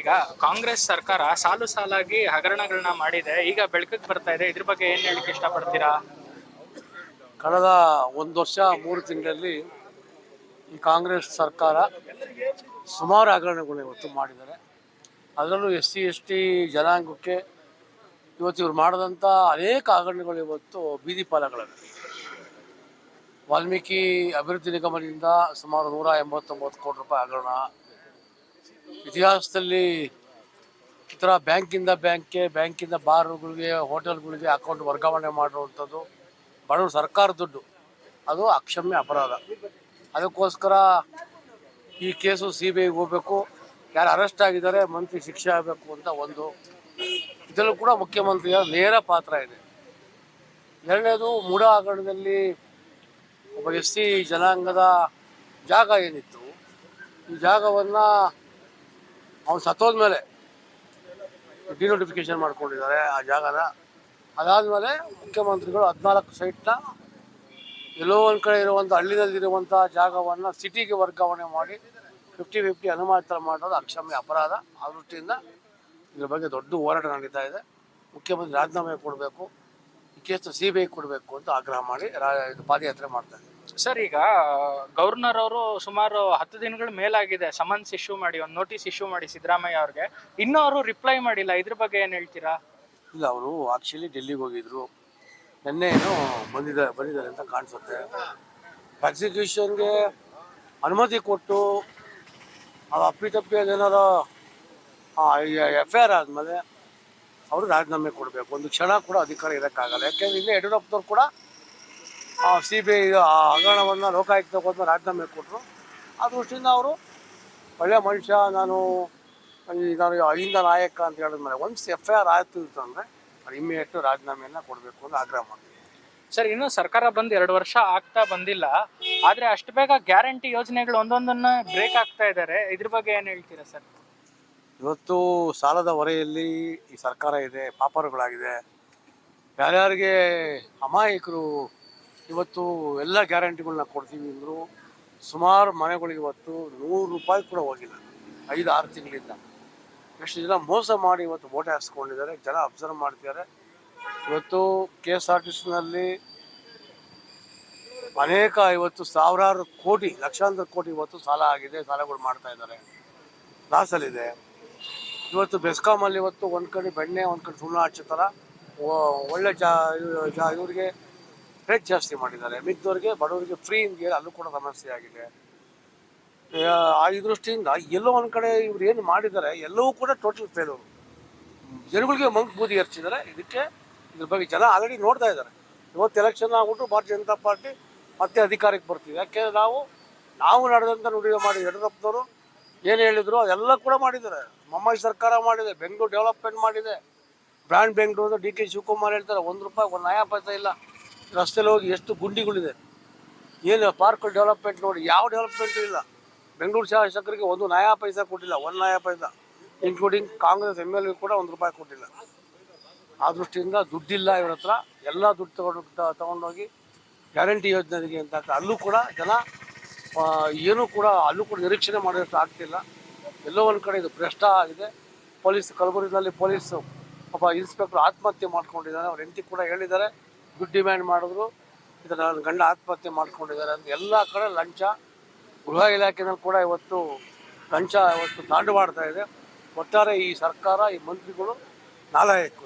ಈಗ ಕಾಂಗ್ರೆಸ್ ಸರ್ಕಾರ ಸಾಲು ಸಾಲಾಗಿ ಹಗರಣಗಳನ್ನ ಮಾಡಿದೆ. ಈಗ ಬೆಳಕಿಗೆ ಬರ್ತಾ ಇದೆ. ಇದ್ರ ಬಗ್ಗೆ ಏನ್ ಹೇಳಿಕ್ಕೆ ಇಷ್ಟಪಡ್ತೀರಾ? ಕಳೆದ ಒಂದು ವರ್ಷ, ಮೂರು ತಿಂಗಳಲ್ಲಿ ಈ ಕಾಂಗ್ರೆಸ್ ಸರ್ಕಾರ ಸುಮಾರು ಹಗರಣಗಳು ಇವತ್ತು ಮಾಡಿದ್ದಾರೆ. ಅದರಲ್ಲೂ ಎಸ್ ಸಿ, ಎಸ್ ಟಿ ಜನಾಂಗಕ್ಕೆ ಇವತ್ತು ಇವ್ರು ಮಾಡಿದಂಥ ಅನೇಕ ಹಗರಣಗಳು ಇವತ್ತು ಬೀದಿ ವಾಲ್ಮೀಕಿ ಅಭಿವೃದ್ಧಿ ನಿಗಮದಿಂದ ಸುಮಾರು ನೂರ ಎಂಬತ್ತೊಂಬತ್ತು ಕೋಟಿ ರೂಪಾಯಿ ಹಗರಣ ಇತಿಹಾಸದಲ್ಲಿ ಈ ಥರ ಬ್ಯಾಂಕಿಂದ ಬ್ಯಾಂಕ್ಗೆ, ಬ್ಯಾಂಕಿಂದ ಬಾರ್ಗಳಿಗೆ, ಹೋಟೆಲ್ಗಳಿಗೆ ಅಕೌಂಟ್ ವರ್ಗಾವಣೆ ಮಾಡಿರುವಂಥದ್ದು ಬಡವರು ಸರ್ಕಾರ ದುಡ್ಡು. ಅದು ಅಕ್ಷಮ್ಯ ಅಪರಾಧ. ಅದಕ್ಕೋಸ್ಕರ ಈ ಕೇಸು ಸಿ ಬಿ ಐಗೆ ಹೋಗಬೇಕು. ಯಾರು ಅರೆಸ್ಟ್ ಆಗಿದ್ದಾರೆ, ಮಂತ್ರಿ ಶಿಕ್ಷೆ ಆಗಬೇಕು ಅಂತ ಒಂದು. ಇದರಲ್ಲೂ ಕೂಡ ಮುಖ್ಯಮಂತ್ರಿಯ ನೇರ ಪಾತ್ರ ಇದೆ. ಎರಡನೇದು ಮೂಢ ಹಗರಣದಲ್ಲಿ ಒಬ್ಬ ಎಸ್ ಸಿ ಜನಾಂಗದ ಜಾಗ ಏನಿತ್ತು, ಈ ಜಾಗವನ್ನು ಅವನು ಸತ್ತೋದ್ಮೇಲೆ ಡಿನೋಟಿಫಿಕೇಶನ್ ಮಾಡ್ಕೊಂಡಿದ್ದಾರೆ ಆ ಜಾಗನ. ಅದಾದಮೇಲೆ ಮುಖ್ಯಮಂತ್ರಿಗಳು ಹದಿನಾಲ್ಕು ಸೈಟ್ನ ಎಲ್ಲೋ ಒಂದು ಕಡೆ ಇರುವಂಥ ಹಳ್ಳಿನಲ್ಲಿರುವಂಥ ಜಾಗವನ್ನು ಸಿಟಿಗೆ ವರ್ಗಾವಣೆ ಮಾಡಿ ಫಿಫ್ಟಿ ಫಿಫ್ಟಿ ಅನುಮಾನಿತರ ಮಾಡೋದು ಅಕ್ಷಮ್ಯ ಅಪರಾಧ. ಆ ದೃಷ್ಟಿಯಿಂದ ಇದ್ರ ಬಗ್ಗೆ ದೊಡ್ಡ ಹೋರಾಟ ನಡೀತಾ ಇದೆ. ಮುಖ್ಯಮಂತ್ರಿ ರಾಜೀನಾಮೆ ಕೊಡಬೇಕು, ಈ ಕೇಸ್ ಸಿ ಬಿ ಕೊಡಬೇಕು ಅಂತ ಆಗ್ರಹ ಮಾಡಿ ಪಾದಯಾತ್ರೆ ಮಾಡ್ತಾ ಇದ್ದಾರೆ. ಸರ್, ಈಗ, ಗವರ್ನರ್ ಅವರು ಸುಮಾರು ಹತ್ತು ದಿನಗಳ ಮೇಲಾಗಿದೆ ಸಮನ್ಸ್ ಇಶ್ಯೂ ಮಾಡಿ, ಒಂದು ನೋಟಿಸ್ ಇಶ್ಯೂ ಮಾಡಿ ಸಿದ್ದರಾಮಯ್ಯ ಅವ್ರಿಗೆ. ಇನ್ನೂ ಅವರು ರಿಪ್ಲೈ ಮಾಡಿಲ್ಲ. ಇದ್ರ ಬಗ್ಗೆ ಏನು ಹೇಳ್ತೀರಾ? ಇಲ್ಲ, ಅವರು ಆಕ್ಚುಲಿ ಡೆಲ್ಲಿಗೆ ಹೋಗಿದ್ರು. ನಿನ್ನೆ ಏನೋ ಬಂದಿದ್ದಾರೆ ಬಂದಿದ್ದಾರೆ ಅಂತ ಕಾಣಿಸುತ್ತೆ. ಎಕ್ಸಿಕ್ಯೂಷನ್ಗೆ ಅನುಮತಿ ಕೊಟ್ಟು, ಅದು ಅಪ್ಪಿತಪ್ಪಿ ಅದೇನಾರು ಎಫ್ ಐ ಆರ್ ಆದಮೇಲೆ, ಅವರು ರಾಜೀನಾಮೆ ಕೊಡಬೇಕು. ಒಂದು ಕ್ಷಣ ಕೂಡ ಅಧಿಕಾರ ಇರೋಕ್ಕಾಗಲ್ಲ. ಯಾಕೆಂದ್ರೆ ಇಲ್ಲೇ ಯಡಿಯೂರಪ್ಪನವ್ರು ಕೂಡ ಸಿ ಬಿ ಐ ಆ ಹಗರಣವನ್ನು ಲೋಕಾಯುಕ್ತ ಹೋದ್ಮೇಲೆ ರಾಜೀನಾಮೆ ಕೊಟ್ಟರು ಆ ದೃಷ್ಟಿಯಿಂದ ಅವರು ಒಳ್ಳೆಯ ಮನುಷ್ಯ ನಾನು ಈ ನಾನು ಅಹಿಂದ ನಾಯಕ ಅಂತ ಹೇಳಿದ್ಮೇಲೆ ಒನ್ಸ್ ಎಫ್ ಐ ಆರ್ ಆಯಿತು ಅಂತಂದರೆ ಇಮ್ಮಿಡಿಯೇಟು ರಾಜೀನಾಮೆಯನ್ನು ಕೊಡಬೇಕು ಅಂತ ಆಗ್ರಹ ಮಾಡ್ತೀನಿ ಸರ್ ಇನ್ನೂ ಸರ್ಕಾರ ಬಂದು ಎರಡು ವರ್ಷ ಆಗ್ತಾ ಬಂದಿಲ್ಲ. ಆದರೆ ಅಷ್ಟು ಬೇಗ ಗ್ಯಾರಂಟಿ ಯೋಜನೆಗಳು ಒಂದೊಂದನ್ನು ಬ್ರೇಕ್ ಆಗ್ತಾ ಇದ್ದಾರೆ ಇದ್ರ ಬಗ್ಗೆ ಏನು ಹೇಳ್ತೀರಾ ಸರ್? ಇವತ್ತು ಸಾಲದ ಹೊರೆಯಲ್ಲಿ ಈ ಸರ್ಕಾರ ಇದೆ ಪಾಪರುಗಳಾಗಿದೆ. ಯಾರ್ಯಾರಿಗೆ ಅಮಾಯಕರು ಇವತ್ತು ಎಲ್ಲ ಗ್ಯಾರಂಟಿಗಳನ್ನ ಕೊಡ್ತೀವಿ ಅಂದರು ಸುಮಾರು ಮನೆಗಳಿಗೆ ಇವತ್ತು ನೂರು ರೂಪಾಯಿ ಕೂಡ ಹೋಗಿಲ್ಲ. ಐದು, ಆರು ತಿಂಗಳಿಂದ. ಎಷ್ಟು ಜನ ಮೋಸ ಮಾಡಿ ಇವತ್ತು ಓಟ್ ಹಾಕ್ಸ್ಕೊಂಡಿದ್ದಾರೆ ಜನ ಅಬ್ಸರ್ವ್ ಮಾಡ್ತಿದ್ದಾರೆ. ಇವತ್ತು ಕೆ ಎಸ್ ಆರ್ ಟಿ ಸಿನಲ್ಲಿ ಅನೇಕ ಇವತ್ತು ಸಾವಿರಾರು ಕೋಟಿ, ಲಕ್ಷಾಂತರ ಕೋಟಿ ಇವತ್ತು ಸಾಲ ಆಗಿದೆ, ಸಾಲಗಳು ಮಾಡ್ತಾ ಇದ್ದಾರೆ. ಲಾಸಲ್ಲಿದೆ. ಇವತ್ತು ಬೆಸ್ಕಾಮಲ್ಲಿ ಇವತ್ತು ಒಂದು ಕಡೆ ಬೆಣ್ಣೆ, ಒಂದು ಕಡೆ ಸುಣ್ಣ ಹಚ್ಚೋ ಥರ ಒಳ್ಳೆ ಜಾ, ಇವ್ರಿಗೆ ರೇಟ್ ಜಾಸ್ತಿ ಮಾಡಿದ್ದಾರೆ. ಮಿಕ್ದವ್ರಿಗೆ, ಬಡವರಿಗೆ ಫ್ರೀ ಹೇಳಿ ಅಲ್ಲೂ ಕೂಡ ಸಮಸ್ಯೆ ಆಗಿದೆ. ಆ- ದೃಷ್ಟಿಯಿಂದ ಎಲ್ಲೋ ಒಂದು ಕಡೆ ಇವ್ರು ಏನು ಮಾಡಿದ್ದಾರೆ, ಎಲ್ಲವೂ ಕೂಡ ಟೋಟಲ್ ಫೇಲೂರು ಜನಗಳಿಗೆ ಮಂಕ್ ಬೂದಿ ಹರಿಸಿದ್ದಾರೆ ಇದಕ್ಕೆ ಇದ್ರ ಬಗ್ಗೆ ಜನ ಆಲ್ರೆಡಿ ನೋಡ್ತಾ ಇದ್ದಾರೆ. ಇವತ್ತು ಎಲೆಕ್ಷನ್ ಆಗ್ಬಿಟ್ಟು ಭಾರತೀಯ ಜನತಾ ಪಾರ್ಟಿ ಮತ್ತೆ ಅಧಿಕಾರಕ್ಕೆ ಬರ್ತೀವಿ ಯಾಕೆಂದ್ರೆ ನಾವು ನಾವು ನಡೆದಂಥ ನುಡಿ ಮಾಡಿ ಯಡಿಯೂರಪ್ಪನವರು ಏನು ಹೇಳಿದ್ರು, ಅದೆಲ್ಲ ಕೂಡ ಮಾಡಿದ್ದಾರೆ. ಮಮ್ಮಾಯಿ ಸರ್ಕಾರ ಮಾಡಿದೆ ಬೆಂಗಳೂರು ಡೆವಲಪ್ಮೆಂಟ್ ಮಾಡಿದೆ. Brand Bengaluru D K Shivakumar ಹೇಳ್ತಾರೆ, ಒಂದು ರೂಪಾಯಿ, ಒಂದು ನಯಾ ಇಲ್ಲ. ರಸ್ತೆಲಿ ಹೋಗಿ ಎಷ್ಟು ಗುಂಡಿಗಳಿದೆ. ಏನು ಪಾರ್ಕ್ ಡೆವಲಪ್ಮೆಂಟ್ ನೋಡಿ, ಯಾವ ಡೆವಲಪ್ಮೆಂಟು ಇಲ್ಲ. ಬೆಂಗಳೂರು ಶಾಸಕರಿಗೆ ಒಂದು ನಯಾ ಪೈಸೆ ಕೊಟ್ಟಿಲ್ಲ, ಒಂದು ನಯಾ ಪೈಸಾ ಇನ್ಕ್ಲೂಡಿಂಗ್ ಕಾಂಗ್ರೆಸ್ ಎಂ ಎಲ್ ಕೂಡ ಒಂದು ರೂಪಾಯಿ ಕೊಟ್ಟಿಲ್ಲ. ಆ ದೃಷ್ಟಿಯಿಂದ ದುಡ್ಡಿಲ್ಲ ಇವ್ರ ಹತ್ರ, ಎಲ್ಲ ದುಡ್ಡು ತಗೊಂಡು ತಗೊಂಡೋಗಿ ಗ್ಯಾರಂಟಿ ಯೋಜನೆಗೆ ಅಂತ ಅಲ್ಲೂ ಕೂಡ ಜನ ಏನೂ ಕೂಡ, ಅಲ್ಲೂ ಕೂಡ ನಿರೀಕ್ಷಣೆ ಮಾಡೋಷ್ಟು ಆಗ್ತಿಲ್ಲ ಎಲ್ಲೋ ಒಂದು ಕಡೆ ಇದು ಭ್ರಷ್ಟ ಆಗಿದೆ. ಪೊಲೀಸ್, ಕಲಬುರಗಿನಲ್ಲಿ ಪೊಲೀಸು, ಒಬ್ಬ ಇನ್ಸ್ಪೆಕ್ಟರ್ ಆತ್ಮಹತ್ಯೆ ಮಾಡ್ಕೊಂಡಿದ್ದಾರೆ. ಅವ್ರ ಹೆಂಡತಿ ಕೂಡ ಹೇಳಿದ್ದಾರೆ. ದುಡ್ಡು ಡಿಮ್ಯಾಂಡ್ ಮಾಡಿದ್ರು. ಇದನ್ನು ನನ್ನ ಗಂಡ ಆತ್ಮಹತ್ಯೆ ಮಾಡ್ಕೊಂಡಿದ್ದಾರೆ ಅಂತ ಎಲ್ಲ ಕಡೆ ಲಂಚ. ಗೃಹ ಇಲಾಖೆನಲ್ಲಿ ಕೂಡ ಇವತ್ತು ಲಂಚ ಇವತ್ತು ತಾಂಡವಾಡ್ತಾ ಇದೆ. ಒಟ್ಟಾರೆ ಈ ಸರ್ಕಾರ, ಈ ಮಂತ್ರಿಗಳು ನಾಲಾಯಕರು.